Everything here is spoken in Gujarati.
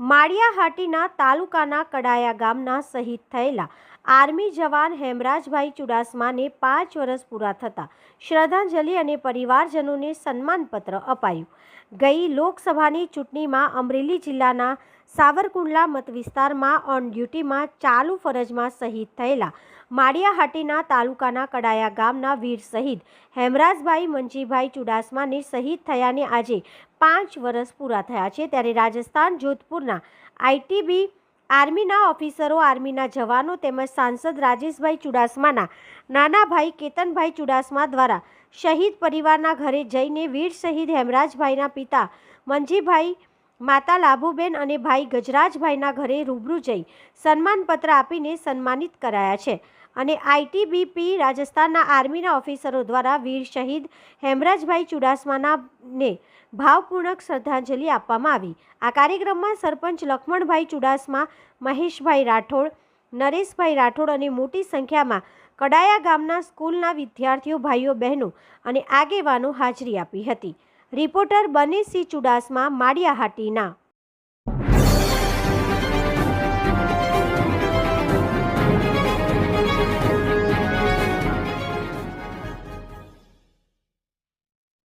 માળિયા હાટીના તાલુકાના કડાયા ગામના શહીદ થયેલા આર્મી જવાન હેમરાજભાઈ ચુડાસમાને પાંચ વર્ષ પૂરા થતાં શ્રદ્ધાંજલિ અને પરિવારજનોને સન્માનપત્ર અપાયું. ગઈ લોકસભાની ચૂંટણીમાં અમરેલી જિલ્લાના સાવરકુંડલા મત વિસ્તારમાં ઓન ડ્યુટીમાં ચાલુ ફરજમાં શહીદ થયેલા માળિયાહાટીના તાલુકાના કડાયા ગામના વીર શહીદ હેમરાજભાઈ મંજીભાઈ ચુડાસમાને શહીદ થયાને આજે પાંચ વર્ષ પૂરા થયા છે ત્યારે રાજસ્થાન, જોધપુરના આઈટીબી આર્મીના ઓફિસરો, આર્મીના જવાનો તેમજ સાંસદ રાજેશભાઈ ચુડાસમાના નાના ભાઈ કેતનભાઈ ચુડાસમા દ્વારા શહીદ પરિવારના ઘરે જઈને વીર શહીદ હેમરાજભાઈના પિતા મંજીભાઈ, માતા લાભુબેન અને ભાઈ ગજરાજભાઈના ઘરે રૂબરૂ જઈ સન્માનપત્ર આપીને સન્માનિત કરાયા છે. અને આઈટીબીપી રાજસ્થાનના આર્મીના ઓફિસરો દ્વારા વીર શહીદ હેમરાજભાઈ ચુડાસમાનાને ને ભાવપૂર્વક શ્રદ્ધાંજલિ આપવામાં આવી. આ કાર્યક્રમમાં સરપંચ લક્ષ્મણભાઈ ચુડાસમા, મહેશભાઈ રાઠોડ, નરેશભાઈ રાઠોડ અને મોટી સંખ્યામાં કડાયા ગામના સ્કૂલના વિદ્યાર્થીઓ, ભાઈઓ, બહેનો અને આગેવાનો હાજરી આપી હતી. રિપોર્ટર બનેસિંહ ચુડાસમા, માળિયાહાટીના